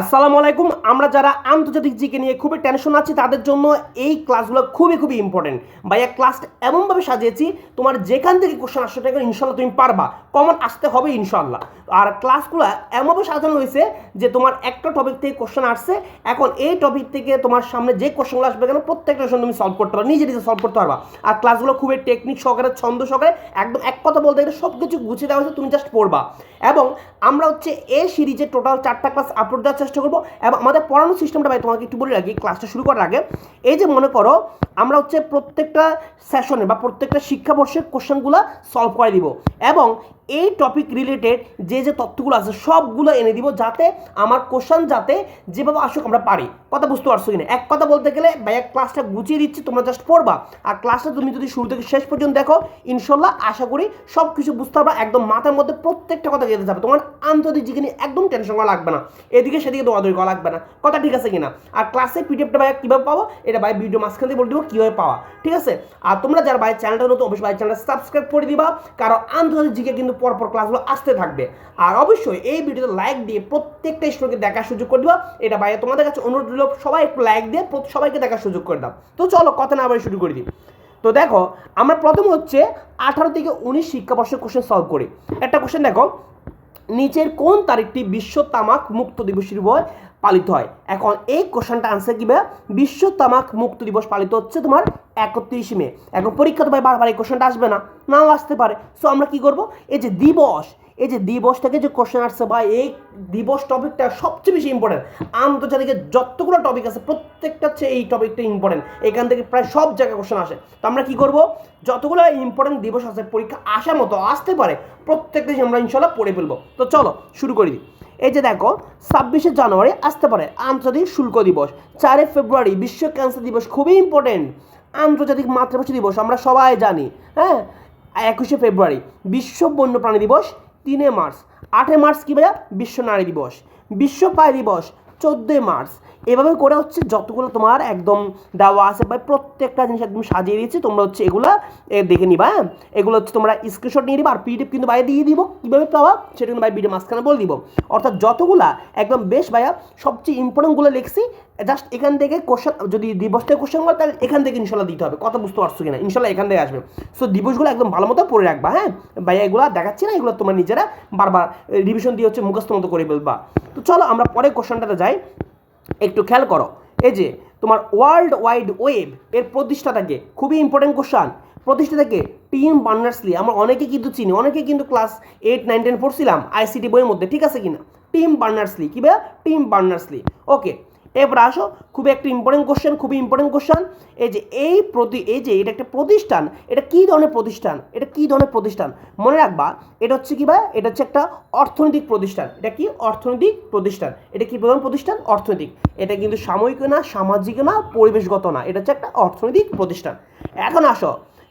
আসসালামু আলাইকুম, আমরা যারা আন্তর্জাতিক জিকে নিয়ে খুবই টেনশন আছি, তাদের জন্য এই ক্লাসগুলো খুবই খুবই ইম্পর্টেন্ট ভাইয়া ক্লাসটা এমনভাবে সাজিয়েছি, তোমার যেখান থেকে কোশ্চেন আসতে থাকে ইনশাল্লাহ তুমি পারবা। কমন আসতে হবে ইনশাল্লাহ আর ক্লাসগুলো এমনভাবে সাজানো হয়েছে যে তোমার একটা টপিক থেকে কোশ্চেন আসছে, এখন এই টপিক থেকে তোমার সামনে যে কোশ্চেনগুলো আসবে কেন প্রত্যেকটা কোশ্চেন তুমি সলভ করতে পারবে, নিজে নিজে সলভ করতে পারবা। আর ক্লাসগুলো খুবই টেকনিক সহকারে, ছন্দ সহকারে, একদম এক কথা বলতে গেলে সব কিছু গুছিয়ে দেওয়া হয়েছে, তুমি জাস্ট পড়বা। এবং আমরা হচ্ছে এ সিরিজে টোটাল চারটা ক্লাস আপলোড দেওয়ার চেষ্টা করব এবং আমাদের পড়ানোর সিস্টেমটা ভাই তোমাকে একটু বলে রাখি ক্লাসটা শুরু করার আগে। এই যে মনে করো, আমরা হচ্ছে প্রত্যেকটা সেশনে বা প্রত্যেকটা শিক্ষাবর্ষের কোশ্চেনগুলো সলভ করে দিব এবং এই টপিক রিলেটেড যে যে তথ্যগুলো আছে, সবগুলো এনে দিব যাতে আমার কোশ্চান যাতে যেভাবে আসুক আমরা পারি। কথা বুঝতে পারছ কিনা? এক কথা বলতে গেলে ভাইয়া ক্লাসটা গুছিয়ে দিচ্ছি, তোমরা জাস্ট পড়বা। আর ক্লাসটা তুমি যদি শুরু থেকে শেষ পর্যন্ত দেখো, ইনশাল্লাহ আশা করি সব কিছু বুঝতে পারবা। একদম মাথার মধ্যে প্রত্যেকটা কথা যেতে যাবে। তোমার আন্তর্জাতিক জিকে একদম টেনশন করা লাগবে না। এদিকে সেদিকে দৌড়াদৌড়ি করা লাগবে না। কথা ঠিক আছে কিনা? আর ক্লাসে পিডিএফটা ভাইয়া কীভাবে পাবো? এটা ভাই ভিডিও মাঝখান দিয়ে বলে দিব কীভাবে পাওয়া। ঠিক আছে? আর তোমরা যারা ভাই চ্যানেলটা নতুন, অবশ্যই ভাই চ্যানেলটা সাবস্ক্রাইব করে দিবা। কারণ আন্তর্জাতিক জিকে কিন্তু পরপর ক্লাসগুলো আসতে থাকবে। আর অবশ্যই এই ভিডিওতে লাইক দিয়ে প্রত্যেকটা স্টুডেন্টকে দেখার সুযোগ করে দিবা। এটা বাইরে তোমাদের কাছে অনুরোধ রইল, সবাই একটু লাইক দিয়ে সবাইকে দেখার সুযোগ করে দাও। তো চলো কথা না আবার শুরু করে দিই। তো দেখো, আমরা প্রথম হচ্ছে আঠারো থেকে উনিশ শিক্ষাবর্ষের কোশ্চেন সলভ করি। একটা কোশ্চেন দেখো, নিচের কোন তারিখটি বিশ্ব তামাক মুক্ত দিবসের হিসেবে পালিত হয়। এখন এই কোশ্চেনটা আনসার কীভাবে বিশ্ব তামাক মুক্ত দিবস পালিত হচ্ছে তোমার একত্রিশ মে। এখন পরীক্ষা তো ভাই বারবার এই কোশ্চেনটা আসবে না, নাও আসতে পারে। সো আমরা কি করব? এই যে দিবস, এই যে দিবস থেকে যে কোশ্চেন আসছে ভাই, এই দিবস টপিকটা সবচেয়ে বেশি ইম্পর্টেন্ট আন্তর্জাতিকে যতগুলো টপিক আছে, প্রত্যেকটা হচ্ছে এই টপিকটা ইম্পর্টেন্ট এখান থেকে প্রায় সব জায়গায় কোশ্চেন আসে। তো আমরা কি করব? যতগুলো ইম্পর্টেন্ট দিবস আছে, পরীক্ষা আসার মতো আসতে পারে, প্রত্যেকটা আমরা ইনশাল্লাহ পড়ে ফেলব। তো চলো, শুরু করে দিই। এই যে দেখো, ছাব্বিশে জানুয়ারি আসতে পারে আন্তর্জাতিক শুল্ক দিবস। চারে ফেব্রুয়ারি বিশ্ব ক্যান্সার দিবস খুবই ইম্পর্টেন্ট আন্তর্জাতিক মাতৃভাষা দিবস আমরা সবাই জানি হ্যাঁ? একুশে ফেব্রুয়ারি, বিশ্ব বন্যপ্রাণী দিবস, তিনে মার্চ। আটে মার্চ কী ভাইয়া? বিশ্ব নারী দিবস। বিশ্ব পায় দিবস চোদ্দোই মার্চ। এভাবে করে হচ্ছে যতগুলো তোমার একদম দেওয়া আছে বা প্রত্যেকটা জিনিস একদম সাজিয়ে দিয়েছি, তোমরা হচ্ছে এগুলো দেখে নিবা হ্যাঁ? এগুলো হচ্ছে তোমরা স্ক্রিনশট নিয়ে নিবা, আর পিডিএফ কিন্তু বাইরে দিয়ে দিব। কীভাবে পাওয়া সেটা কিন্তু ভাই ভিডিও মাঝখানে বলে দিব। অর্থাৎ যতগুলা, একদম বেশ ভাইয়া, সবচেয়ে ইম্পর্টেন্টগুলো লিখছি জাস্ট এখান থেকে কোশ্চেন যদি দিবস থেকে কোশ্চেন হয় তাহলে এখান থেকে ইনশাল্লাহ দিতে হবে। কথা বুঝতে পারছ কিনা? ইনশাল্লাহ এখান থেকে আসবে। সো দিবসগুলো একদম ভালো মতো পড়ে রাখবা হ্যাঁ? ভাইয়া এগুলো দেখাচ্ছি না, এগুলো তোমার নিজেরা বারবার রিভিশন দিয়ে হচ্ছে মুখস্থ মতো করে ফেলবা তো চলো আমরা পরে কোশ্চেনটাতে যাই। একটু খেয়াল করো। এই যে, তোমার ওয়ার্ল্ড ওয়াইড ওয়েব এর প্রতিষ্ঠাটাকে খুবই ইম্পর্টেন্ট কোশ্চান প্রতিষ্ঠাতাকে টিম বার্নার্সলি আমরা অনেকে কিন্তু চিনি, অনেকে কিন্তু ক্লাস এইট নাইন টেন পড়ছিলাম আইসিটি বইয়ের মধ্যে, ঠিক আছে কিনা? টিম বার্নার্সলি কী ভাইয়া? টিম বার্নার্সলি ওকে এরপর আসো খুবই একটা ইম্পর্টেন্ট কোশ্চেন খুবই ইম্পর্টেন্ট কোশ্চেন এই যে এই প্রতি, এই যে এটা একটা প্রতিষ্ঠান, এটা কী ধরনের প্রতিষ্ঠান, এটা কী ধরনের প্রতিষ্ঠান? মনে রাখবা, এটা হচ্ছে কি ভাই? এটা হচ্ছে একটা অর্থনৈতিক প্রতিষ্ঠান, এটা কি অর্থনৈতিক প্রতিষ্ঠান, এটা কি প্রধান প্রতিষ্ঠান? অর্থনৈতিক, এটা কিন্তু সাময়িক না, সামাজিক না, পরিবেশগত না, এটা হচ্ছে একটা অর্থনৈতিক প্রতিষ্ঠান। এখন আসো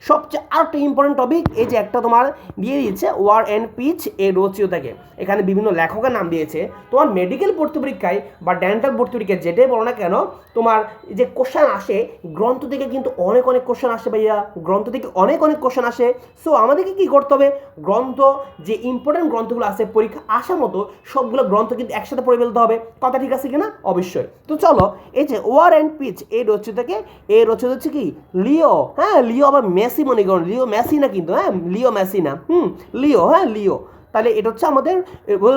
সবচেয়ে আর একটা ইম্পর্টেন্ট টপিক এই যে একটা তোমার দিয়ে দিয়েছে ওয়ার অ্যান্ড পিচ এ রচিও থেকে এখানে বিভিন্ন লেখকের নাম দিয়েছে। তোমার মেডিকেল ভর্তি পরীক্ষায় বা ডেন্টাল ভর্তি পরীক্ষায় যেটাই বলো না কেন, তোমার যে কোশ্চেন আসে, গ্রন্থ থেকে কিন্তু অনেক অনেক কোশ্চেন আসে ভাইয়া। গ্রন্থ থেকে অনেক অনেক কোশ্চেন আসে। সো আমাদেরকে কী করতে হবে? গ্রন্থ, যে ইম্পর্টেন্ট গ্রন্থগুলো আছে, পরীক্ষা আসার মতো সবগুলো গ্রন্থ কিন্তু একসাথে পড়ে ফেলতে হবে। কথা ঠিক আছে কিনা? অবশ্যই। তো চলো, এই যে ওয়ার অ্যান্ড পিচ এই রচিত থেকে এই রচিত হচ্ছে কি? লিও হ্যাঁ লিও আবার মেসি মনে করুন লিও মেসি না কিন্তু হ্যাঁ? লিও মেসি না। হুম, লিও হ্যাঁ? লিও। তাহলে এটা হচ্ছে আমাদের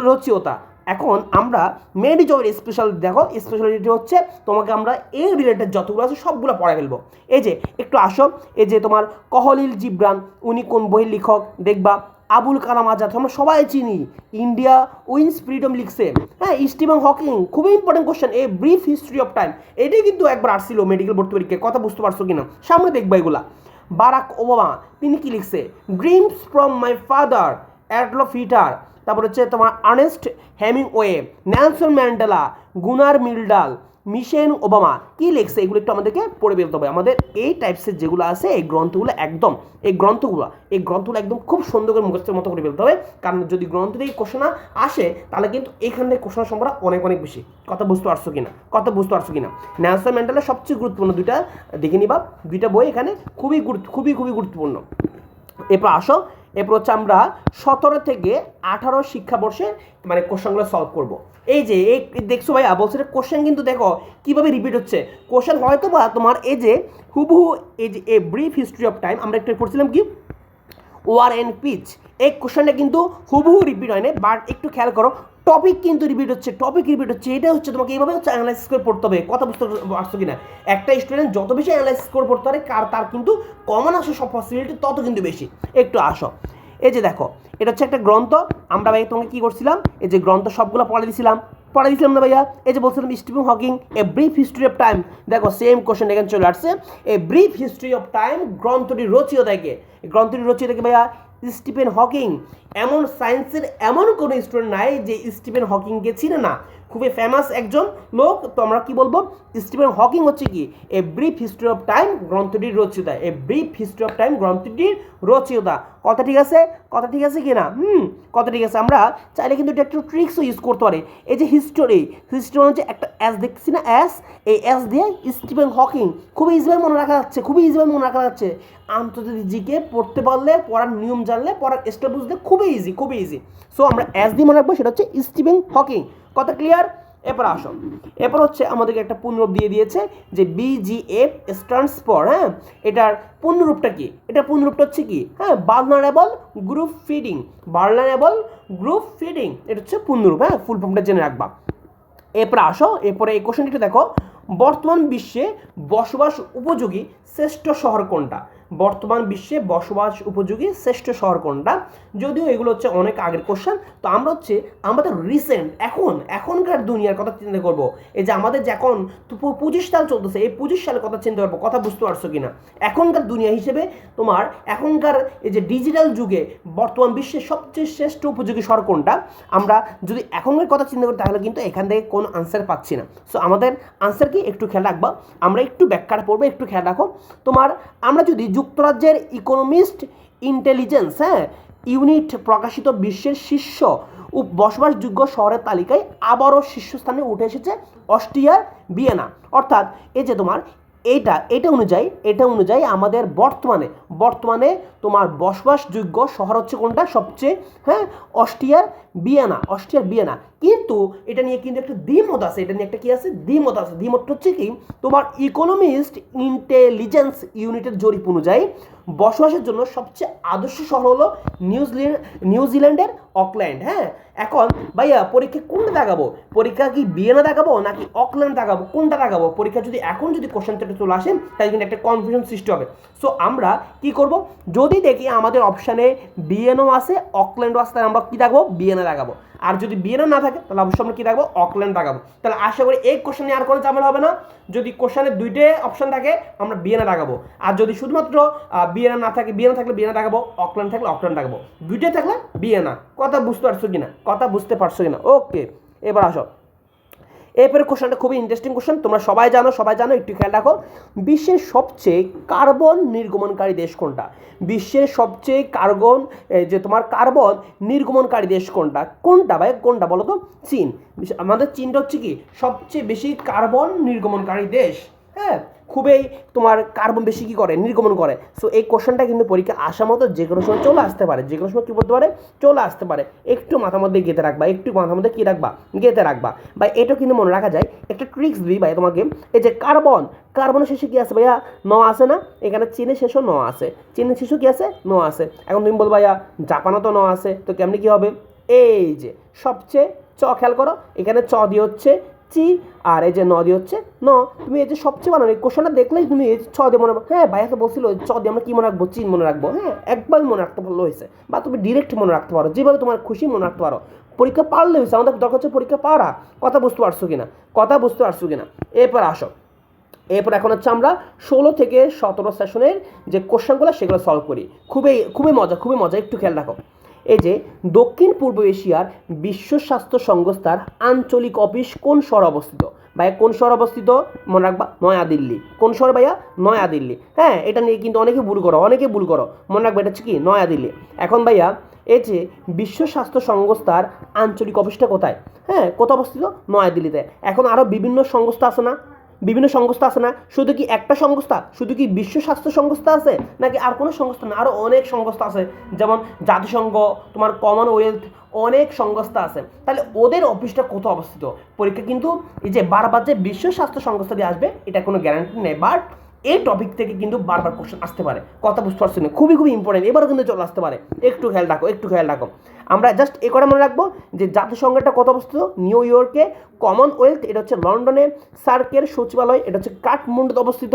রচিয়তা এখন আমরা মেডিজয়ের স্পেশাল দেখো স্পেশালিটি হচ্ছে তোমাকে আমরা এই রিলেটেড যতগুলো আছে সবগুলো পড়ে ফেলব। এই যে, একটু আসো। এই যে তোমার কহলিল জিব্রান, উনি কোন বইয়ের লেখক? দেখবা, আবুল কালাম আজাদ, আমরা সবাই চিনি। ইন্ডিয়া উইন্স ফ্রিডম লিখছে। হ্যাঁ স্টিভেন হকিং, খুবই important question a brief history of time এটাই কিন্তু একবার আসছিল মেডিকেল ভর্তি পরীক্ষায়, কথা বুঝতে পারছ কিনা? সামনে দেখবা এগুলা। Barack Obama. তিনি কি লিখছে? Dreams from my father Adolf Hitler তারপর হচ্ছে তোমার Ernest Hemingway Nelson Mandela, Gunnar Myrdal মিশেন Obama. কি লিখছে? এগুলো একটু আমাদেরকে পড়ে বেরোতে হবে। আমাদের এই টাইপসের যেগুলো আছে, এই গ্রন্থগুলো একদম, এই গ্রন্থগুলো এই গ্রন্থগুলো একদম খুব সুন্দর করে মুখস্থের মতো করে ফেলতে হবে। কারণ যদি গ্রন্থ থেকে কোশ্চেন আসে, তাহলে কিন্তু এখান থেকে কোশ্চেন সংখ্যা অনেক অনেক বেশি। কথা বুঝতে পারছ কিনা? কথা বুঝতে পারছ কিনা? ন্যালসন ম্যান্ডেলার সবচেয়ে গুরুত্বপূর্ণ দুইটা, দেখে নিবা, দুইটা বই এখানে খুবই গুরুত্ব, খুবই খুবই গুরুত্বপূর্ণ। এরপর আসো এরপর হচ্ছে আমরা সতেরো থেকে আঠারো শিক্ষাবর্ষে মানে কোশ্চেনগুলো সলভ করব। এই যে, এই দেখছ ভাইয়া, বলছে কোশ্চেন কিন্তু দেখো কীভাবে রিপিট হচ্ছে? কোশ্চেন হয়তো বা তোমার এই যে হুবহু এই যে a brief history of time আমরা একটু পড়ছিলাম কি? ওয়ার অ্যান্ড পিচ এই কোশ্চেনটা কিন্তু হুবহু রিপিট হয়নি বাট একটু খেয়াল করো টপিক কিন্তু রিপিট হচ্ছে টপিক রিপিট হচ্ছে, এটা হচ্ছে তোমাকে এইভাবে হচ্ছে অ্যানালাইসিস করে পড়তে হবে, কথা বুঝতে পারছ কিনা? একটা স্টুডেন্ট যত বেশি অ্যানালাইসিস করে পড়তে পারে, কার, তার কিন্তু কমন আসে, সব পসিবিলিটি তত কিন্তু বেশি। একটু আসো। এই যে দেখো, এটা হচ্ছে একটা গ্রন্থ, আমরা ভাই তোমাকে কী করছিলাম? এই যে গ্রন্থ সবগুলো পড়ে দিয়েছিলাম পড়ে দিয়েছিলাম না ভাইয়া? এই যে বলছিলাম Stephen Hawking a brief history of time দেখো সেম কোশ্চেন এখানে চলে আসছে। A brief history of time গ্রন্থটি রচিত থাকে গ্রন্থটি রচিত থাকে ভাইয়া স্টিফেন হকিং। এমন সায়েন্সের এমন কোনো স্টুডেন্ট নাই যে স্টিফেন হকিংকে চিনে না। খুবই ফেমাস একজন লোক। তো আমরা কি বলব? স্টিফেন হকিং হচ্ছে কি? A brief history of time গ্রন্থটির রচয়িতা। A brief history of time গ্রন্থটির রচয়িতা। কথা ঠিক আছে? কথা ঠিক আছে কি না হুম, কথা ঠিক আছে। আমরা চাইলে কিন্তু এটা একটু ট্রিক্সও ইউজ করতে পারি। এই যে হিস্টোরি হিস্টোরি হচ্ছে একটা অ্যাস দেখছি না? অ্যাস এই অ্যাস দিয়ে স্টিফেন হকিং খুবই ইজিভাবে মনে রাখা যাচ্ছে, খুবই ইজিভাবে মনে রাখা যাচ্ছে। আন্তর্জাতিক জিকে পড়তে পারলে, পড়ার নিয়ম জানলে, পড়ার স্টেপ বুঝলে খুবই ইজি খুবই ইজি সো আমরা অ্যাস দিয়ে মনে রাখব, সেটা হচ্ছে স্টিফেন হকিং কথা ক্লিয়ার এরপর আসো। এরপর হচ্ছে আমাদেরকে একটা পুনরূপ দিয়ে দিয়েছে যে বিজিএফ স্ট্যান্ডস ফর হ্যাঁ? এটার পূর্ণরূপটা কি? এটা পূর্ণরূপটা হচ্ছে কি? হ্যাঁ vulnerable group feeding vulnerable group feeding এটা হচ্ছে পূর্ণরূপ হ্যাঁ? ফুল ফর্মটা জেনে রাখবা। এরপরে আসো, এরপরে এই কোশ্চেনটি দেখো। বর্তমান বিশ্বে বসবাস উপযোগী শ্রেষ্ঠ শহর কোনটা? বর্তমান বিশ্বে বসবাস উপযোগী শ্রেষ্ঠ শহর কোনটা? যদিও এগুলো হচ্ছে অনেক আগের কোশ্চেন তো আমরা হচ্ছে আমাদের রিসেন্ট এখন, এখনকার দুনিয়ার কথা চিন্তা করব। এই যে আমাদের যে এখন পঁচিশ সাল চলতেছে, এই পঁচিশ সালের কথা চিন্তা করব, কথা বুঝতে পারছ কিনা? এখনকার দুনিয়া হিসেবে তোমার এখনকার এই যে ডিজিটাল যুগে বর্তমান বিশ্বের সবচেয়ে শ্রেষ্ঠ উপযোগী শহর কোনটা? আমরা যদি এখনকার কথা চিন্তা করি, তাহলে কিন্তু এখান থেকে কোনো আনসার পাচ্ছি না। সো আমাদের আনসার কি? একটু খেয়াল রাখবা। আমরা একটু ব্যাখ্যাটা পড়ব, একটু খেয়াল রাখো। তোমার, আমরা যদি যুক্তরাজ্যের ইকোনমিস্ট ইন্টেলিজেন্স হ্যাঁ ইউনিট প্রকাশিত বিশ্বের শীর্ষ বসবাসযোগ্য শহরের তালিকায় আবারও শীর্ষস্থানে উঠে এসেছে অস্ট্রিয়ার বিয়েনা অর্থাৎ, এই যে তোমার, এইটা এটা অনুযায়ী এটা অনুযায়ী আমাদের বর্তমানে বর্তমানে তোমার বসবাসযোগ্য শহর হচ্ছে কোনটা? সবচেয়ে হ্যাঁ অস্ট্রিয়ার বিয়ানা, অস্ট্রিয়ার বিয়ানা। কিন্তু এটা নিয়ে কিন্তু একটা দ্বিমত আছে, এটা নিয়ে একটা কি আছে? দ্বিমত আছে। দ্বিমতটা হচ্ছে কি? তোমার ইকোনমিস্ট ইন্টেলিজেন্স ইউনিটের জরিপ অনুযায়ী বসবাসের জন্য সবচেয়ে আদর্শ শহর হলো নিউজিল্যান্ড নিউজিল্যান্ডের অকল্যান্ড হ্যাঁ? এখন ভাইয়া, পরীক্ষা কোনটা দেখাবো? পরীক্ষা কি বিয়েনা দেখাবো নাকি অকল্যান্ড দেখাবো? কোনটা দেখাবো? পরীক্ষা যদি এখন যদি কোশ্চেনটা চলে আসেন তাহলে কিন্তু একটা কনফিউশন সৃষ্টি হবে। সো আমরা কি করব? যদি দেখি আমাদের অপশানে বিএনও আছে, অকল্যান্ডও আছে, তাহলে আমরা কি দেখাবো? বিএনএ দেখাবো আর যদি বিএনও না থাকে, তাহলে অবশ্যই আমরা কি রাখব? অকল্যান্ড লাগাবো। তাহলে আশা করি এই কোশ্চেন নিয়ে আর কোনো ঝামেলা হবে না। যদি কোশ্চেনে দুইটাই অপশন থাকে, আমরা বিএনএ লাগাবো। আর যদি শুধুমাত্র বিএনএ না থাকে বিএনএ থাকলে বিএনএ লাগাবো অকল্যান্ড থাকলে অকল্যান্ড লাগাবো। দুইটাই থাকলে বিএনএ কথা বুঝতে পারছ কিনা? কথা বুঝতে পারছ কিনা? ওকে এবার আসো। এরপরে কোশ্চেনটা খুবই ইন্টারেস্টিং কোশ্চেন তোমরা সবাই জানো সবাই জানো, একটু খেয়াল রাখো। বিশ্বের সবচেয়ে কার্বন নির্গমনকারী দেশ কোনটা? বিশ্বের সবচেয়ে কার্বন যে তোমার কার্বন নির্গমনকারী দেশ কোনটা? কোনটা ভাই? কোনটা বলো তো? চীন। আমাদের চীনটা হচ্ছে কি? সবচেয়ে বেশি কার্বন নির্গমনকারী দেশ। হ্যাঁ? খুবই তোমার কার্বন বেশি কি করে? নির্গমন করে। সো এই কোশ্চেনটা কিন্তু পরীক্ষা আসা মতো যে কোনো সময় চলে আসতে পারে। যে কোনো সময় কী বলতে পারে? চলে আসতে পারে। একটু মাথার মধ্যে গেঁথে রাখবা, একটু মাথার মধ্যে কী রাখবা? গেঁথে রাখবা। বা এটা কিন্তু মনে রাখা যায়, একটা ট্রিক্স দিই ভাই তোমাকে। এই যে কার্বন কার্বনের শেষে কী আছে ভাইয়া? ন আছে না? এখানে চীনের শেষেও ন আছে। চীনের শেষেও কী আছে? ন আছে। এখন তুমি বল ভাইয়া, জাপানও তো ন আছে। তো কেমনি কী হবে? এই যে, সবচেয়ে চ খেয়াল করো, এখানে চ দিয়ে হচ্ছে চি আর এই যে ন দিয়ে হচ্ছে ন। তুমি এই যে সবচেয়ে বানানো এই কোশ্চেনটা দেখলেই তুমি এই ছ দিয়ে মনে রাখব। হ্যাঁ ভাইয়া তো বলছিল চ দিয়ে আমরা কি মনে রাখব? চিন মনে রাখব। হ্যাঁ একবার মনে রাখতে পারলে হয়েছে। বা তুমি ডিরেক্ট মনে রাখতে পারো, যেভাবে তোমার খুশি মনে রাখতে পারো। পরীক্ষা পারলে হয়েছে, আমাদের দরকার হচ্ছে পরীক্ষা পারা কথা বুঝতে পারছ কিনা? কথা বুঝতে পারছ কিনা? এরপর আসো। এরপর এখন হচ্ছে আমরা ষোলো থেকে সতেরো সেশনের যে কোশ্চেনগুলো সেগুলো সলভ করি। খুবই খুবই মজা খুবই মজা। একটু খেয়াল রাখো। এই যে দক্ষিণ পূর্ব এশিয়ার বিশ্ব স্বাস্থ্য সংস্থার আঞ্চলিক অফিস কোন শহর অবস্থিত? ভাইয়া, কোন শহর অবস্থিত? মনে রাখবা, নয়াদিল্লি। কোন শহর ভাইয়া? নয়াদিল্লি। হ্যাঁ এটা নিয়ে কিন্তু অনেকে ভুল করো, অনেকে ভুল করো। মনে রাখবা, এটা হচ্ছে কি? নয়াদিল্লি। এখন ভাইয়া, এই যে বিশ্ব স্বাস্থ্য সংস্থার আঞ্চলিক অফিসটা কোথায়? হ্যাঁ কোথায় অবস্থিত? নয়াদিল্লিতে। এখন আরও বিভিন্ন সংস্থা আছে না? বিভিন্ন সংস্থা আছে না? শুধু কি একটা সংস্থা? শুধু কি বিশ্ব স্বাস্থ্য সংস্থা আছে? নাকি আর কোনো সংস্থা না? আরও অনেক সংস্থা আছে। যেমন জাতিসংঘ, তোমার কমনওয়েলথ অনেক সংস্থা আছে। তাহলে ওদের অফিসটা কোথাও অবস্থিত? পরীক্ষা কিন্তু এই যে বারবার যে বিশ্ব স্বাস্থ্য সংস্থা দিয়ে আসবে, এটা কোনো গ্যারান্টি নেই। বাট এই টপিক থেকে কিন্তু বারবার কোশ্চেন আসতে পারে। কথা বুঝতে পারছি না? খুবই খুবই ইম্পর্টেন্ট এবারও কিন্তু চলে আসতে পারে। একটু খেয়াল রাখো, একটু খেয়াল রাখো। আমরা জাস্ট এ করে মনে রাখব? যে জাতিসংঘটা কত অবস্থিত? নিউ ইয়র্কে কমনওয়েলথ এটা হচ্ছে লন্ডনে, সার্কের সচিবালয়, এটা হচ্ছে কাঠমান্ডুতে অবস্থিত।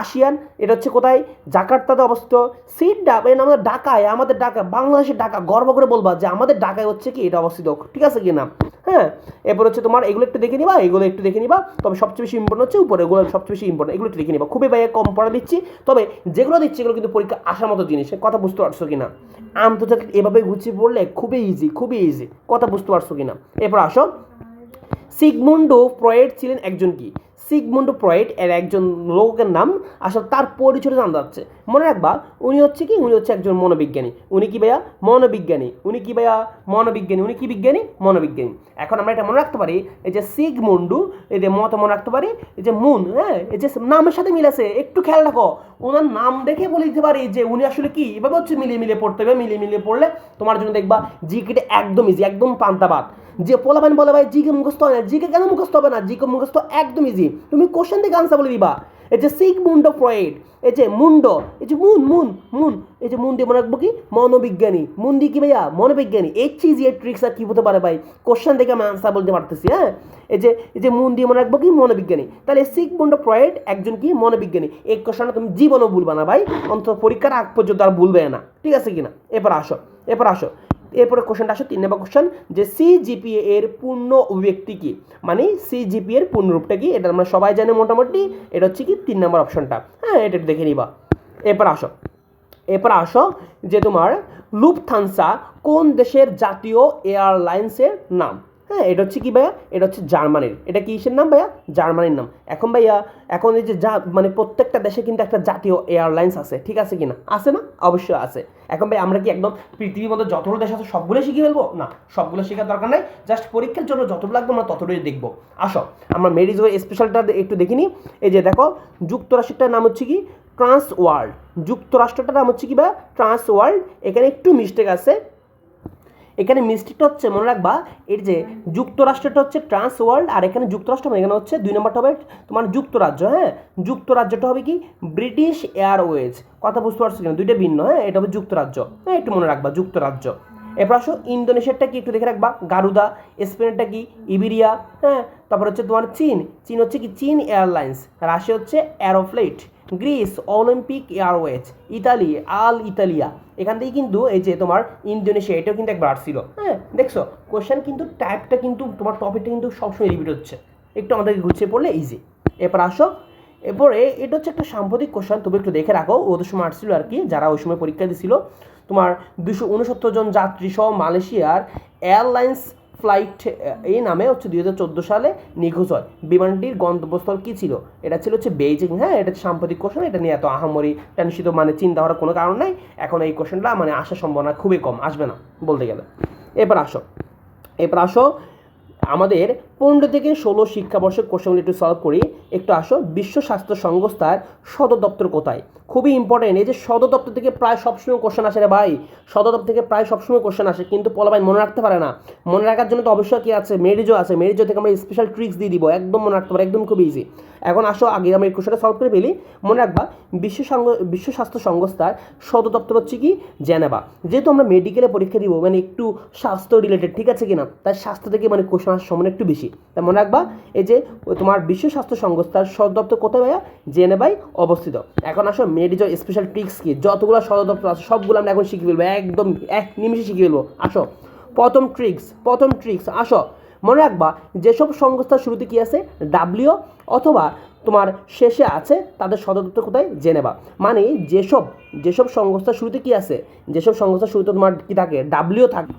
আসিয়ান, এটা হচ্ছে কোথায়? জাকার্তাতে অবস্থিত। সিট ডাব এই আমাদের ঢাকায়, আমাদের ঢাকা, বাংলাদেশের ঢাকা, গর্ব করে বলবা যে আমাদের ঢাকায় হচ্ছে কি এটা অবস্থিত। ঠিক আছে কি না হ্যাঁ? এরপর হচ্ছে তোমার, এগুলো একটু দেখে নিবা, এগুলো একটু দেখে নিবা। তবে সবচেয়ে বেশি ইম্পর্টেন্ট হচ্ছে উপরে, এগুলো সবচেয়ে বেশি ইম্পর্টেন্ট এগুলো একটু দেখে নিবা। খুবই ভাইয়া কম পড়া দিচ্ছি। তবে যেগুলো দিচ্ছি, এগুলো কিন্তু পরীক্ষা আসার মতো জিনিস। কথা বুঝতে পারছ কিনা? আন্তর্জাতিক এভাবে গুছিয়ে পড়লে খুবই ইজি খুবই ইজি কথা বুঝতে পারছ কিনা? এরপর আসো। সিগমুন্ডো প্রয়েড ছিলেন একজন কি? সিগমুন্ডো ফ্রয়েড এর একজন লোকের নাম আসলে তার পরিচয় জানা যাচ্ছে মনে রাখবা, উনি হচ্ছে কি? উনি হচ্ছে একজন মনোবিজ্ঞানী। উনি কি ভাইয়া? মনোবিজ্ঞানী। উনি কি ভাইয়া? মনোবিজ্ঞানী। উনি কি বিজ্ঞানী? মনোবিজ্ঞানী। এখন আমরা এটা মনে রাখতে পারি, এই যে সিগমুন্ডু, এই যে মত মনে রাখতে পারি, এই যে মুন হ্যাঁ? এই যে নামের সাথে মিল আছে, একটু খেয়াল রাখো। ওনার নাম দেখে বলে দিতে পারি যে উনি আসলে কি? এভাবে হচ্ছে মিলিয়ে মিলিয়ে পড়তে হবে, মিলিয়ে মিলিয়ে পড়লে তোমার জন্য দেখবা জিকেটা একদম ইজি একদম পান্তাবাদ যে পোলাবেন বলে ভাই, জিকে মুখস্থ হয় না, জিকে কেন মুখস্থ হবে না? জিকে মুখস্থ একদম ইজি তুমি কোশ্চেন থেকে আনসার বলে দিবা। এই যে সিক মুন্ড ফ্রয়েড, এই যে মুন্ড, এই যে মুন মুন মুন, এই যে মুন দিয়ে মনে রাখব কি? মনোবিজ্ঞানী। মুন দিয়ে কি ভাইয়া? মনোবিজ্ঞানী। এই চিজ এর ট্রিক্স আর কি হতে পারে ভাই? কোশ্চেন থেকে আমি আনসার বলতে পারতেছি হ্যাঁ? এই যে এই যে মুন দিয়ে মনে রাখব কি? মনোবিজ্ঞানী। তাহলে সিক মুন্ড ফ্রয়েড একজন কি? মনোবিজ্ঞানী। এই কোশ্চেনটা তুমি জীবনও ভুলবা না ভাই। অন্তত পরীক্ষার আগ পর্যন্ত আর ভুলবে না। ঠিক আছে কিনা? এরপর আসো এরপর আসো। এরপরে কোশ্চেনটা আসো, তিন নম্বর কোশ্চেন যে সিজিপিএ এর পূর্ণ অভিব্যক্তি কি? মানে সিজিপিএ এর পূর্ণরূপটা কি? এটা আমরা সবাই জানি মোটামুটি, এটা হচ্ছে কি তিন নম্বর অপশনটা হ্যাঁ এটা একটু দেখে নিবা। এরপর আসো এরপর আসো, যে তোমার লুপথানসা কোন দেশের জাতীয় এয়ারলাইন্সের নাম? হ্যাঁ এটা হচ্ছে কি ভাইয়া? এটা হচ্ছে জার্মানির। এটা কিসের নাম ভাইয়া? জার্মানির নাম। এখন ভাইয়া, এখন এই যে যা মানে প্রত্যেকটা দেশে কিন্তু একটা জাতীয় এয়ারলাইন্স আছে। ঠিক আছে কি না আছে না? অবশ্যই আছে। এখন ভাই আমরা কি একদম পৃথিবীর মধ্যে যতগুলো দেশ আছে সবগুলো শিখে ফেলব? না, সবগুলো শেখার দরকার নাই। জাস্ট পরীক্ষার জন্য যতটুকু লাগবে, আমরা ততটুকুই দেখব। আসো, আমরা মেরিজ স্পেশালটা একটু দেখিনি। এই যে দেখো, যুক্তরাষ্ট্রটার নাম হচ্ছে কি? ট্রান্স ওয়ার্ল্ড যুক্তরাষ্ট্রটার নাম হচ্ছে কি বা ট্রান্স ওয়ার্ল্ড এখানে একটু মিস্টেক আছে। এখানে মিস্টেকটা হচ্ছে, মনে রাখবা এর যে যুক্তরাষ্ট্রটা হচ্ছে ট্রান্স ওয়ার্ল্ড, আর এখানে যুক্তরাষ্ট্র মানে এখানে হচ্ছে দুই নম্বরটা হবে তোমার যুক্তরাজ্য হ্যাঁ? যুক্তরাজ্যটা হবে কি? British Airways. কথা বুঝতে পারছ কিনা? দুইটা ভিন্ন হ্যাঁ? এটা হবে যুক্তরাজ্য। হ্যাঁ একটু মনে রাখবা, যুক্তরাজ্য। এরপর আসো ইন্দোনেশিয়ারটা কি? একটু দেখে রাখবা। গারুদা স্পেনেরটা কি? ইবিরিয়া হ্যাঁ? তারপর হচ্ছে তোমার চীন। চীন হচ্ছে কি? চীন এয়ারলাইন্স। রাশিয়া হচ্ছে Aeroflot Greece, Olympic Airways, Italy, Alitalia. এখান থেকে কিন্তু এই যে তোমার ইন্দোনেশিয়া, এটাও কিন্তু একবার আসছিল। হ্যাঁ দেখছ? কোশ্চেন কিন্তু টাইপটা কিন্তু, তোমার টপিকটা কিন্তু সবসময় রিপিট হচ্ছে। একটু আমাদেরকে গুছিয়ে পড়লে ইজি এরপর আসো। এরপরে, এটা হচ্ছে একটা সাম্প্রতিক কোশ্চেন তুমি একটু দেখে রাখো। ওদের সময় আসছিল আর কি, যারা ওই সময় পরীক্ষা দিছিল। তোমার দুশো উনসত্তর জন যাত্রী সহ মালয়েশিয়ার এয়ারলাইন্স ফ্লাইট এই নামে হচ্ছে দুই হাজার চোদ্দ সালে নিখোঁজ হয়। বিমানটির গন্তব্যস্থল কী ছিল? এটা ছিল হচ্ছে বেইজিং হ্যাঁ? এটা সাম্প্রতিক কোশ্চেন এটা নিয়ে এত আহামরি, টেনশিত মানে চিন্তা করার কোনো কারণ নাই। এখন এই কোশ্চেনটা মানে আসার সম্ভাবনা খুবই কম, আসবে না, বলতে গেলে। এবার আসো এবার আসো, আমাদের পনেরো থেকে ষোলো শিক্ষাবর্ষের কোশ্চেনগুলো একটু সলভ করি। একটু আসো, বিশ্ব স্বাস্থ্য সংস্থার সদর দপ্তর কোথায়? খুবই ইম্পর্টেন্ট এই যে সদর দপ্তর থেকে প্রায় সবসময় কোশ্চেন আসে রে ভাই। সদর দপ্তর থেকে প্রায় সবসময় কোশ্চেন আসে, কিন্তু পলাবাই মনে রাখতে পারে না। মনে রাখার জন্য তো অবশ্যই কি আছে? মেরিজো আছে। মেরিজো থেকে আমরা স্পেশাল ট্রিক্স দিয়ে দিব। একদম মনে রাখতে পারে, একদম খুব ইজি এখন আসো, আগে আমরা এই কোশ্চেনটা সলভ করে ফেলি। মনে রাখবা, বিশ্ব সংঘ বিশ্ব স্বাস্থ্য সংস্থার সদর দপ্তর হচ্ছে কি? জেনেবা যেহেতু আমরা মেডিকেলে পরীক্ষা দিব মানে একটু স্বাস্থ্য রিলেটেড ঠিক আছে কিনা? তাই স্বাস্থ্য থেকে মানে কোশ্চেন আসার সম্ভাবনা একটু বেশি। তাই মনে রাখবা, এই যে তোমার বিশ্ব স্বাস্থ্য সংস্থার সদর দপ্তর কোথায় ভাইয়া? জেনেভাই অবস্থিত। এখন আসো মেডিজো স্পেশাল ট্রিক্স কি, যতগুলো সদর দপ্তর আছে, সবগুলো আমরা এখন শিখে ফেলব, একদম এক নিমিষে শিখে ফেলব। আসো। প্রথম ট্রিক্স প্রথম ট্রিক্স আসো। মনে রাখবা, যেসব সংস্থার শুরুতে কি আছে? ডাব্লিউ অথবা তোমার শেষে আছে, তাদের সদর দপ্তর কোথায় জেনেবা মানে যেসব যেসব সংস্থার শুরুতে কি আছে? যেসব সংস্থার শুরুতে তোমার কী থাকে? ডাব্লিউ থাকে।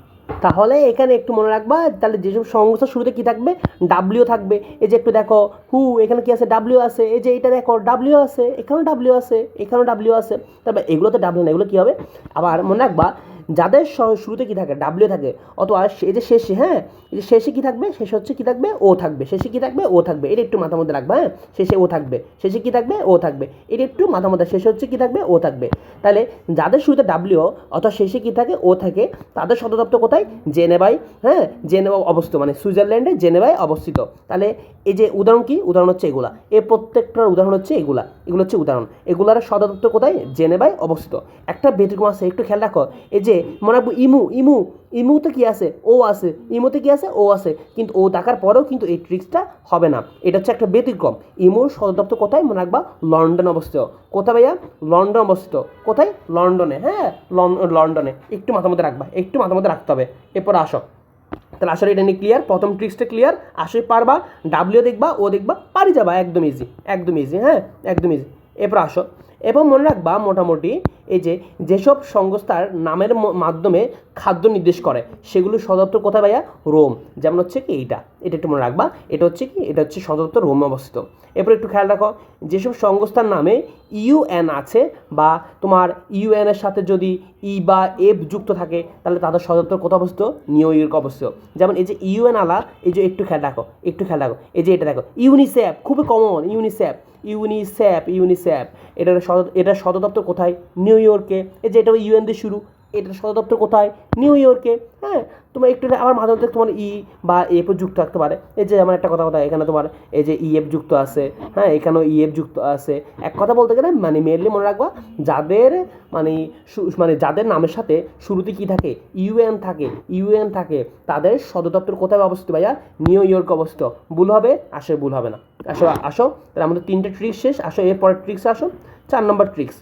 তাহলে এখানে একটু মনে রাখবা, তাহলে যেসব সংস্থা শুরুতে কি থাকবে? ডাব্লিউ থাকবে। এই যে একটু দেখো, হু, এখানে কি আছে? ডাব্লিউ আছে। এই যে এটা দেখো ডাব্লিউ আছে, এখানেও ডাব্লিউ আছে, এখানেও ডাব্লিউ আছে। তারপর এগুলোতে ডাব্লিউ না, এগুলো কী হবে? আবার মনে রাখবা যাদের শুরুতে কি থাকে? ডাব্লিউ থাকে। অথবা এই যে শেষে হ্যাঁ? এই যে শেষে কি থাকবে? শেষে হচ্ছে কি থাকবে? ও থাকবে। শেষে কি থাকবে? ও থাকবে। এটা একটু মাথার মধ্যে রাখবে হ্যাঁ? শেষে ও থাকবে। শেষে কি থাকবে? ও থাকবে। এটা একটু মাথার মধ্যে শেষে হচ্ছে কি থাকবে? ও থাকবে। তাহলে যাদের শুরুতে ডাব্লিউ অথবা শেষে কি থাকে? ও থাকে, তাদের সদর কোথায়? জেনেভাই হ্যাঁ? জেনেভা অবস্থিত। মানে সুইজারল্যান্ডে জেনেভায় অবস্থিত। তাহলে এই যে উদাহরণ কি? উদাহরণ হচ্ছে এগুলা। এই প্রত্যেকটার উদাহরণ হচ্ছে এগুলা। এগুলো হচ্ছে উদাহরণ। এগুলার সদর দপ্তর কোথায়? জেনেভায় অবস্থিত। একটা ব্যতিক্রম আছে। একটু খেয়াল রাখো। এই যে মনে রাখব ইমু ইমু, ইমুতে কি আছে? ও আছে। ইমুতে কি আছে? ও আছে। কিন্তু ও থাকার পরেও কিন্তু এই ট্রিক্সটা হবে না। এটা হচ্ছে একটা ব্যতিক্রম। ইমুর সদর দপ্তর কোথায়? মনে রাখবা, লন্ডন অবস্থিত। কোথায় ভাইয়া? লন্ডন অবস্থিত। কোথায়? লন্ডনে হ্যাঁ? লন- লন্ডনে। একটু মাথার মধ্যে রাখবা, একটু মাথার মধ্যে রাখতে হবে। এরপর আসো। তাহলে আসলে এটা নিয়ে ক্লিয়ার প্রথম ট্রিক্সটা ক্লিয়ার আসলে পারবা ডাব্লিউ দেখবা ও দেখবা, পারি যাবা। একদম ইজি একদম ইজি হ্যাঁ? একদম ইজি এরপর আসো। এবং মনে রাখবা মোটামুটি এই যে যেসব সংস্থার নামের মাধ্যমে খাদ্য নির্দেশ করে, সেগুলো সদপ্তর কোথায় ভাইয়া? রোম। যেমন হচ্ছে কি এইটা। এটা একটু মনে রাখবা। এটা হচ্ছে কি? এটা হচ্ছে সদপ্তর রোম অবস্থিত। এরপর একটু খেয়াল রাখো, যেসব সংস্থার নামে ইউএন আছে বা তোমার ইউএন এর সাথে যদি ই বা এফ যুক্ত থাকে, তাহলে তাদের সদপ্তর কোথায় অবস্থিত? নিউ ইয়র্ক অবস্থিত। যেমন এই যে ইউএন আলা, এই যে একটু খেয়াল রাখো, একটু খেয়াল রাখো। এই যে এটা দেখো, ইউনিসেফ, খুবই কমন ইউনিসেফ। ইউনিসেফ ইউনিসেফ এটার সদর এটার সদর দপ্তর কোথায়? নিউ ইয়র্কে। এই যে এটা ইউএন দিয়ে শুরু এটার সদর দপ্তর কোথায়? নিউ ইয়র্কে। হ্যাঁ তোমার একটু আবার মাঝে মধ্যে তোমার ই বা এফও যুক্ত থাকতে পারে। এই যে আমার একটা কথা কথা এখানে তোমার এই যে ইএফ যুক্ত আছে হ্যাঁ এখানেও ইএফ যুক্ত আছে। এক কথা বলতে গেলে মানে মেনলি মনে রাখবা, যাদের মানে মানে যাদের নামের সাথে শুরুতে কি থাকে ইউএন থাকে ইউএন থাকে, তাদের সদর দপ্তর কোথায় অবস্থিত ভাইয়া? নিউ ইয়র্ক অবস্থিত। ভুল হবে আসে ভুল হবে না। আসো আসো, তাহলে আমাদের তিনটে ট্রিক্স শেষ, আসো, এরপরের ট্রিক্স আসো, চার নম্বর ট্রিক্স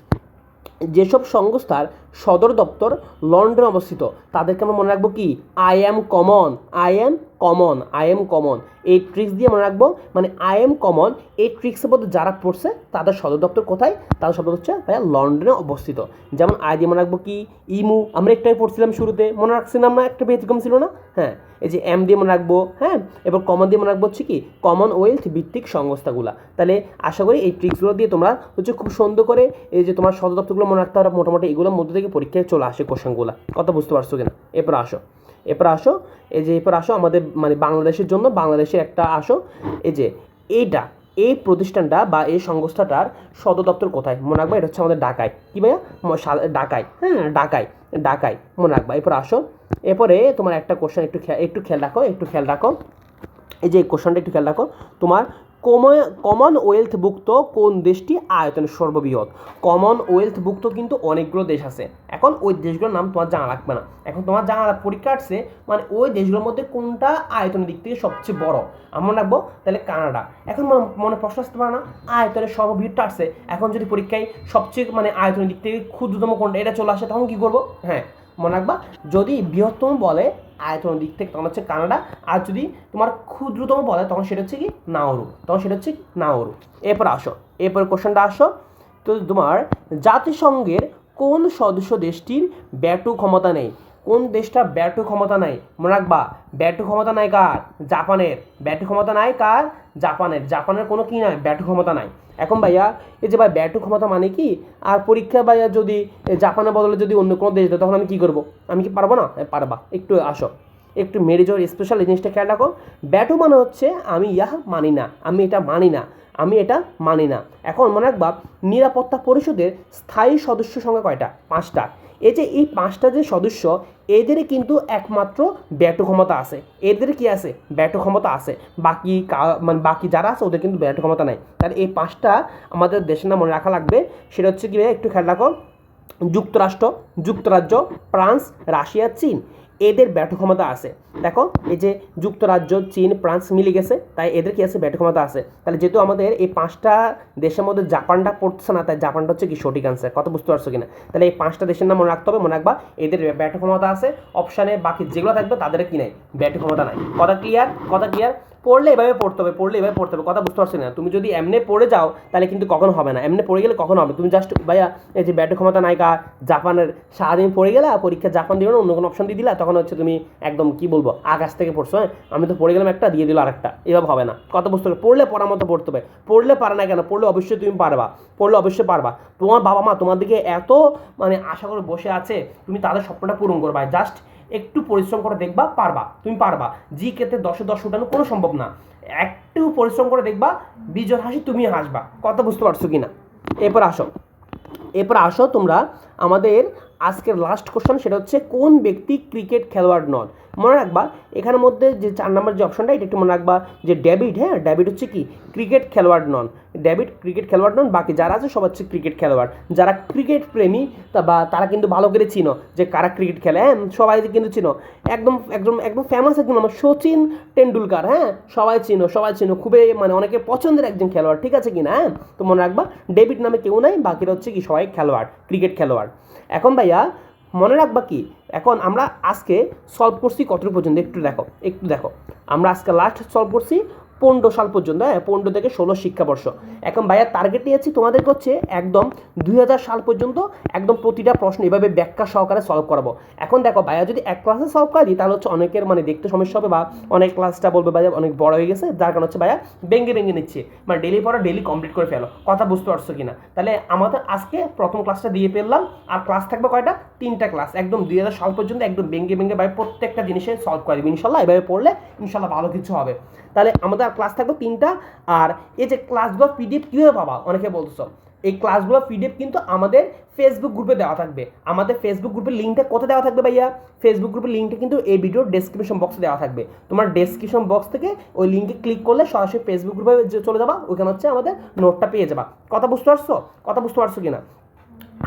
যেসব সংস্থার সদর দপ্তর লন্ডনে অবস্থিত। তাদেরকে আমরা মনে রাখব কি? I am common I am common I am common এই ট্রিক্স দিয়ে মনে রাখব মানে আই এম কমন এই ট্রিক্সের মধ্যে যারা পড়ছে, তাদের সদর দপ্তর কোথায়? তাদের সদর হচ্ছে ভাইয়া লন্ডনে অবস্থিত। যেমন আই দিয়ে মনে রাখব কি? ইমু আমরা একটাই পড়ছিলাম শুরুতে, মনে রাখছিলাম না, একটা ব্যতিক্রম ছিল না? হ্যাঁ এই যে এম দিয়ে মনে রাখব হ্যাঁ এবার কমন দিয়ে মনে রাখব হচ্ছে কি? কমনওয়েলথ ভিত্তিক সংস্থাগুলো। তাহলে আশা করি এই ট্রিক্সগুলো দিয়ে তোমরা হচ্ছে খুব সুন্দর করে, এই যে তোমার সদর দপ্তরগুলো মনে রাখতে পারো মোটামুটি এগুলোর মধ্যে থেকে পরীক্ষায় চলে আসে কোশ্চেনগুলো। কথা বুঝতে পারছ কিনা? এরপর আসো। এরপর আসো, এই যে এরপর আসো আমাদের মানে বাংলাদেশের জন্য বাংলাদেশে একটা আসো, এই যে এইটা, এই প্রতিষ্ঠানটা বা এই সংস্থাটার সদর দপ্তর কোথায়? মনে রাখবা, এটা হচ্ছে আমাদের ঢাকায়। কি ভাইয়া? ঢাকায়। হ্যাঁ ঢাকায় ঢাকায়, মনে রাখবা। এরপর আসো। এরপরে তোমার একটা কোশ্চেন একটু একটু খেয়াল রাখো, একটু খেয়াল রাখো। এই যে কোশ্চেনটা একটু খেয়াল রাখো। তোমার কমনওয়েলথভুক্ত কোন দেশটি আয়তনে সর্ববৃহৎ? কমনওয়েলথভুক্ত কিন্তু অনেকগুলো দেশ আছে। এখন ওই দেশগুলোর নাম তোমার জানা লাগবে না। এখন তোমার জানা পরীক্ষা আসছে মানে ওই দেশগুলোর মধ্যে কোনটা আয়তনের দিক থেকে সবচেয়ে বড়? আমরা রাখব তাহলে কানাডা। এখন মনে- মনে প্রশ্ন আসতে পারে না, আয়তনের সর্ববৃহৎটা আসছে। এখন যদি পরীক্ষায় সবচেয়ে মানে আয়তনের দিক থেকে ক্ষুদ্রতম কোনটা, এটা চলে আসে, তখন কী করব? হ্যাঁ মনে রাখবা, যদি বৃহত্তম বলে আয়তনের দিক থেকে, তখন হচ্ছে কানাডা। আর যদি তোমার ক্ষুদ্রতম পদ হয়, তখন সেটা হচ্ছে কি? নাওরু। তখন সেটা হচ্ছে কি নাওরু। এরপর আসো। এরপর কোশ্চেনটা আসো। তো তোমার জাতিসংঘের কোন সদস্য দেশটির ব্যাটু ক্ষমতা নেই? কোন দেশটা ব্যাটু ক্ষমতা নাই? মনে রাখবা ব্যাটু ক্ষমতা নাই কার? জাপানের। ব্যাটু ক্ষমতা নাই কার? জাপানের। জাপানের কোনো কি নাই? ব্যাটু ক্ষমতা নাই। এখন ভাইয়া, এই যে ভাই ব্যাটু ক্ষমতা মানে কি? আর পরীক্ষা ভাইয়া যদি জাপানের বদলে যদি অন্য কোনো দেশ দেয়, তখন আমি কি করব? আমি কি পারব না? পারবা। একটু আসো। একটু মেরে মেরিজোর স্পেশাল জিনিসটা খেয়াল রাখো। ব্যাটু মানে হচ্ছে আমি ইহা মানি না। আমি এটা মানি না। আমি এটা মানি না। এখন মনে রাখবা, নিরাপত্তা পরিষদের স্থায়ী সদস্য সংখ্যা কয়টা? পাঁচটা। এই যে এই পাঁচটা যে সদস্য এদের কিন্তু একমাত্র ব্যাট ক্ষমতা আছে। এদের কি আছে? ব্যাট ক্ষমতা আছে। বাকি মানে বাকি যারা আছে, ওদের কিন্তু ব্যাট ক্ষমতা নাই। তাহলে এই পাঁচটা আমাদের দেশের নাম মনে রাখা লাগবে। সেটা হচ্ছে কি একটু খেয়াল রাখো। যুক্তরাষ্ট্র, যুক্তরাজ্য, ফ্রান্স, রাশিয়া, চীন। এদের ব্যাট ক্ষমতা আছে। দেখো, এই যে যুক্তরাজ্য, চীন, ফ্রান্স মিলে গেছে, তাই এদের কি আছে? ব্যাট ক্ষমতা আছে। তাহলে যেহেতু আমাদের এই পাঁচটা দেশের মধ্যে জাপানটা পড়ছে না, তাই জাপানটা হচ্ছে কি সঠিক আনসার কত বুঝতে পারছ কিনা? তাহলে এই পাঁচটা দেশের নাম মনে রাখতে হবে, মনে রাখবা, এদের ব্যাট ক্ষমতা আছে অপশানে বাকি যেগুলো থাকবে তাদের কি নাই ব্যাট ক্ষমতা নাই। কথা ক্লিয়ার কথা ক্লিয়ার পড়লে এভাবে পড়তে হবে, পড়লে এভাবে পড়তে হবে, কথা বুঝতে পারছি না। তুমি যদি এমনি পড়ে যাও, তাহলে কিন্তু কখনো হবে না। এমনি পড়ে গেলে কখনো হবে তুমি জাস্ট ভাইয়া, এই যে ব্যাটের ক্ষমতা নায়িকা, জাপানের সারাদিন পড়ে গেলা, পরীক্ষা জাপান দিবে না, অন্য কোনো অপশন দিয়ে দিলা, তখন হচ্ছে তুমি একদম কি বলব, আকাশ থেকে পড়ছো হ্যাঁ? আমি তো পড়ে গেলাম একটা, দিয়ে দিল আরেকটা। এভাবে হবে না। কথা বুঝতে হবে। পড়লে পড়ার মতো পড়তে হবে। পড়লে পারে না কেন? পড়লে অবশ্যই তুমি পারবা। পড়লে অবশ্যই পারবা। তোমার বাবা মা তোমার দিকে এত মানে আশা করে বসে আছে, তুমি তাদের স্বপ্নটা পূরণ করবা জাস্ট একটু পরিশ্রম করে দেখবা পারবা, তুমি পারবা। জি কেতে দশে দশ উঠানো কোনো সম্ভব না। একটু পরিশ্রম করে দেখবা বিজয় হাসি তুমি হাসবা। কথা বুঝতে পারছ কি না এরপর আসো। এরপর আসো তোমরা আমাদের আজকের লাস্ট কোশ্চেন সেটা হচ্ছে, কোন ব্যক্তি ক্রিকেট খেলোয়াড় নন? মনে রাখবা, এখানের মধ্যে যে চার নম্বর যে অপশনটা এটা একটু মনে রাখবা যে ডেভিড হ্যাঁ? ডেভিড হচ্ছে কি? ক্রিকেট খেলোয়াড় নন। ডেভিড ক্রিকেট খেলোয়াড় নন, বাকি যারা আছে সব হচ্ছে ক্রিকেট খেলোয়াড়। যারা ক্রিকেট প্রেমী, তা বা তারা কিন্তু ভালো করে চিনো যে কারা ক্রিকেট খেলে হ্যাঁ? সবাই কিন্তু চিনো। একদম একদম একদম ফেমাস একজন আমার সচিন টেন্ডুলকার হ্যাঁ? সবাই চিনো সবাই চিনো, খুবই মানে অনেকের পছন্দের একজন খেলোয়াড়, ঠিক আছে কি না হ্যাঁ? তো মনে রাখবা ডেভিড নামে কেউ নাই, বাকিরা হচ্ছে কি সবাই খেলোয়াড় ক্রিকেট খেলোয়াড়। এখন ভাইয়া, মনে রাখবা কি? এখন আমরা আজকে সলভ করছি কতটুকু পর্যন্ত? একটু দেখো একটু দেখো। আমরা আজকে লাস্ট সলভ করছি পনেরো সাল পর্যন্ত হ্যাঁ পনেরো থেকে ষোলো শিক্ষাবর্ষ। এখন ভাইয়া টার্গেট নিয়েছি তোমাদেরকে হচ্ছে একদম দুই হাজার সাল পর্যন্ত একদম প্রতিটা প্রশ্ন এভাবে ব্যাখ্যা সহকারে সলভ করাবো। এখন দেখো ভাইয়া, যদি এক ক্লাসে সলভ করা দিই, তাহলে হচ্ছে অনেকের মানে দেখতে সমস্যা হবে বা অনেক ক্লাসটা বলবে ভাইয়া, অনেক বড় হয়ে গেছে, যার কারণে হচ্ছে ভাইয়া ভেঙে ভেঙে নিচ্ছে। মানে ডেলি পড়া ডেলি কমপ্লিট করে ফেলো। কথা বুঝতে পারছ কিনা? তাহলে আমাদের আজকে প্রথম ক্লাসটা দিয়ে ফেললাম, আর ক্লাস থাকবে কয়টা? তিনটা ক্লাস একদম দুই হাজার সাল পর্যন্ত একদম ভেঙে ভেঙে ভাই প্রত্যেকটা জিনিসে সলভ করে দেবে। ইনশাল্লাহ এভাবে পড়লে ইনশাল্লাহ ভালো কিছু হবে। তাহলে আমাদের ক্লাস থাকবে তিনটা, আর এই যে ক্লাসগুলো পিডিএফ কীভাবে পাবা? অনেকে বলছো এই ক্লাসগুলো পিডিএফ কিন্তু আমাদের ফেসবুক গ্রুপে দেওয়া থাকবে। আমাদের ফেসবুক গ্রুপের লিঙ্কটা কোথায় দেওয়া থাকবে ভাইয়া? ফেসবুক গ্রুপের লিঙ্কটা কিন্তু এই ভিডিওর ডেসক্রিপশন বক্সে দেওয়া থাকবে। তোমার ডেসক্রিপশন বক্স থেকে ওই লিঙ্কে ক্লিক করলে সরাসরি ফেসবুক গ্রুপে চলে যাবা, ওইখানে হচ্ছে আমাদের নোটটা পেয়ে যাবা। কথা বুঝতে পারছ? কথা বুঝতে পারছ কিনা?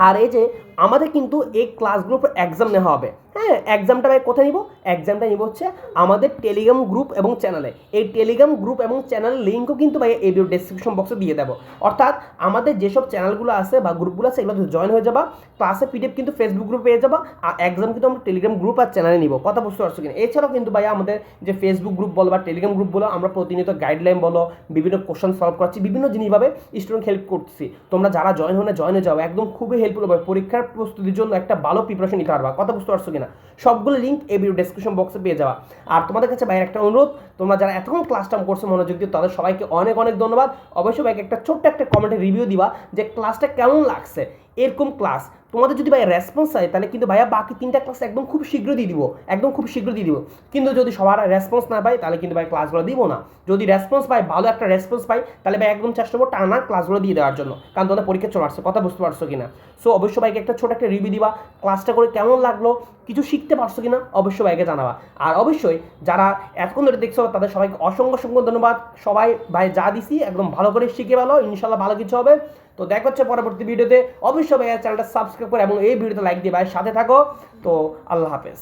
আর এই যে আমাদের কিন্তু এই ক্লাসগুলোর উপর এক্সাম নেওয়া হবে। হ্যাঁ এক্সামটা ভাই কোথায় নিব? এক্সামটা নিব হচ্ছে আমাদের টেলিগ্রাম গ্রুপ এবং চ্যানেলে এই টেলিগ্রাম গ্রুপ এবং চ্যানেলের লিঙ্কও কিন্তু ভাই এই ডেসক্রিপশন বক্সে দিয়ে দেবো। অর্থাৎ আমাদের যেসব চ্যানেলগুলো আছে বা গ্রুপগুলো আছে এগুলো জয়েন হয়ে যাবা ক্লাসে পিডিএফ কিন্তু ফেসবুক গ্রুপে পেয়ে যাবা, আর এক্সাম কিন্তু আমরা টেলিগ্রাম গ্রুপ আর চ্যানেলে নিব। কথা বুঝতে পারছ কিনা? এছাড়াও কিন্তু ভাই আমাদের যে ফেসবুক গ্রুপ বলো বা টেলিগ্রাম গ্রুপ বলো, আমরা প্রতিনিয়ত গাইডলাইন বলো, বিভিন্ন কোশ্চেন সলভ করছি বিভিন্ন জিনিসভাবে স্টুডেন্ট হেল্প করছি তোমরা যারা জয়েন হয়ে জয়েন হয়ে যাও। একদম খুবই হেল্পফুল হবে। পরীক্ষার প্রস্তুতির জন্য একটা ভালো প্রিপারেশন নিতে পারবা। কথা বুঝতে পারছ কিনা? সবগুলো লিঙ্ক এই ভিডিও ডেসক্রিপশন বক্সে পেয়ে যাওয়া আর তোমাদের কাছে ভাইয়ের একটা অনুরোধ, তোমরা যারা এতক্ষণ ক্লাসটা করছ মনোযোগ দিয়ে তাদের সবাইকে অনেক অনেক ধন্যবাদ। অবশ্যই ভাইকে একটা ছোট্ট একটা কমেন্টে রিভিউ দিবা যে ক্লাসটা কেমন লাগছে। এরকম ক্লাস তোমাদের যদি ভাই রেসপন্স হয়, তাহলে কিন্তু ভাইয়া বাকি তিনটা ক্লাস একদম খুব শীঘ্র দিয়ে দিব। একদম খুব শীঘ্র দিয়ে দিব। কিন্তু যদি সবার রেসপন্স না পাই, তাহলে কিন্তু ভাই ক্লাসগুলো দিব না। যদি রেসপন্স পাই, ভালো একটা রেসপন্স পাই, তাহলে ভাই একদম চেষ্টা করব টানা ক্লাসগুলো দিয়ে দেওয়ার জন্য। কারণ তোমাদের পরীক্ষা চলে আসছে, কথা বুঝতে পারছ কিনা? সো অবশ্যই ভাইকে একটা ছোট একটা রিভিউ দিবা ক্লাসটা করে কেমন লাগল, কিছু শিখতে পারছ কিনা, অবশ্যই ভাইকে জানাবা। আর অবশ্যই যারা এতক্ষণ ধরে দেখছ, তাদের সবাইকে অসংখ্য অসংখ্য ধন্যবাদ। সবাই ভাই যা দিছি, একদম ভালো করে শিখে ভালো ইনশাল্লাহ ভালো কিছু হবে। তো দেখা হচ্ছে পরবর্তী ভিডিওতে। অবশ্যই ভাইয়া চ্যানেলটা সাবস্ক্রাইব করে এবং এই ভিডিওতে লাইক দিয়ে ভাইয়ের সাথে থাকো। তো আল্লাহ হাফেজ।